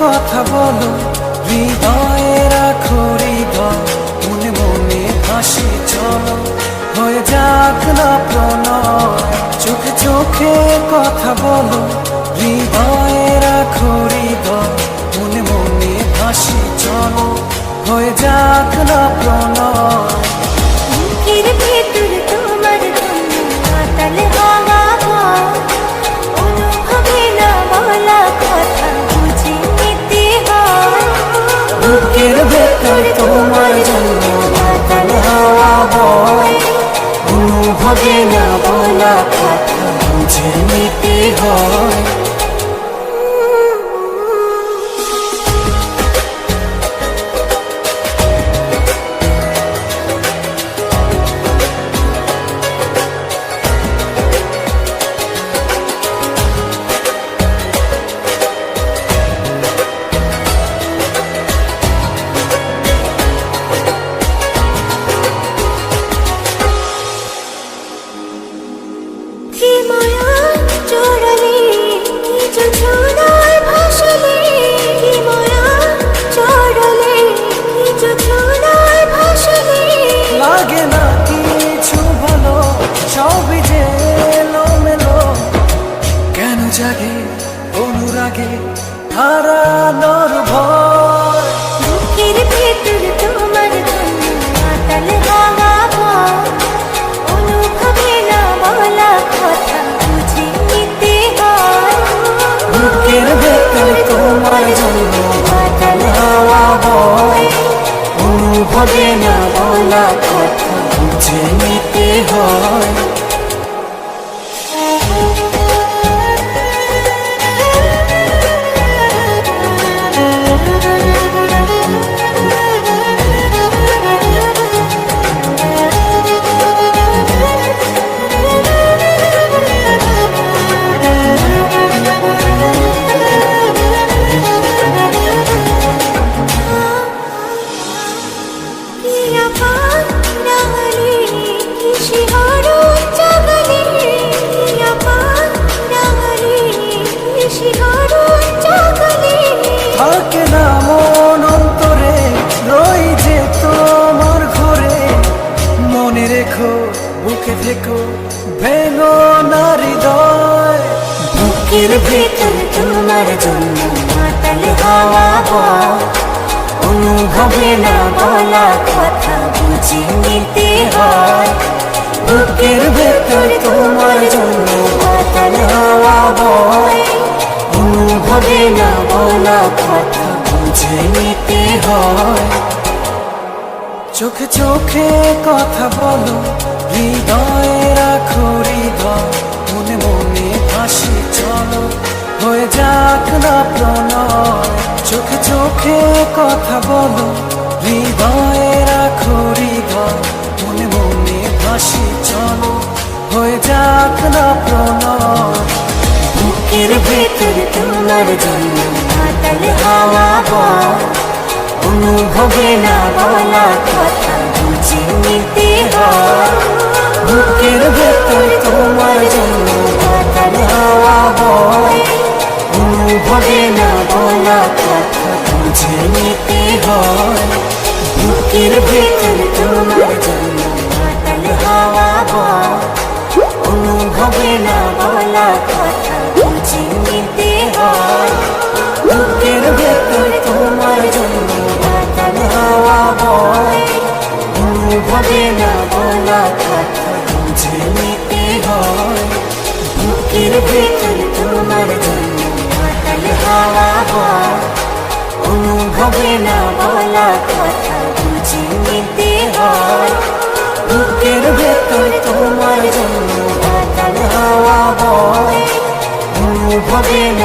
কথা বলো, হৃদয়ে রাখো হৃদয়, মনে মনে হাসি চলো। হয়ে যাক না প্রণয়, চোখে চোখে কথা বলো, হৃদয়ে রাখো হৃদয়, মনে মনে হাসি চলো। হয়ে যাক না প্রণয় অনুভবে না বলা কথা বুঝে নিতে হয় অনুরাগে হারানোর ভয় বুকের ভেতর তোমার মাতাল হাওয়া বয়। অনুভবে না বলা কথা বুঝে নিতে হয়। বুকের ভেতর তোমার জন্য মাতাল হাওয়া বয় অনুভবে না বলা কথা বুঝে নিতে হয় বুকে থেকো, ভেঙো না হৃদয়। বুকের ভেতর তোমার জন্য মাতাল হাওয়া বয়। অনুভবে না বলা কথা বুঝে নিতে হয়। বুকের ভেতর তোমার জন্য মাতাল হাওয়া বয়। অনুভবে না বলা কথা বুঝে নিতে হয়। চোখে চোখে কথা বলো, হৃদয়ে রাখো হৃদয়, মনে মনে হাসি চলো। হয়ে যাক না প্রণয় চোখে চোখে কথা বলো, হৃদয়ে রাখো হৃদয়, মনে মনে হাসি চলো। হয়ে যাক না প্রণয় বুকের ভেতর তোমার জন্য হাওয়া অনুভবে না বলা কথা বুঝে নিতে হয়। বুকের ভেতর তোমার জন্য মাতাল হাওয়া বয় অনুভবে না বলা কথা বুঝে নিতে হয়। বুকের ভেতর তোমার জন্য মাতাল হাওয়া বয় অনুভবে না বলা কথা অনুভবে না বলা কথা বুঝে নিতে হয় বুকের ভেতর তোমার জন্য হাওয়া বয় অনুভবে না বলা কথা বুঝে নিতে হয় ভেতর তোমার জন্য মাতাল হাওয়া না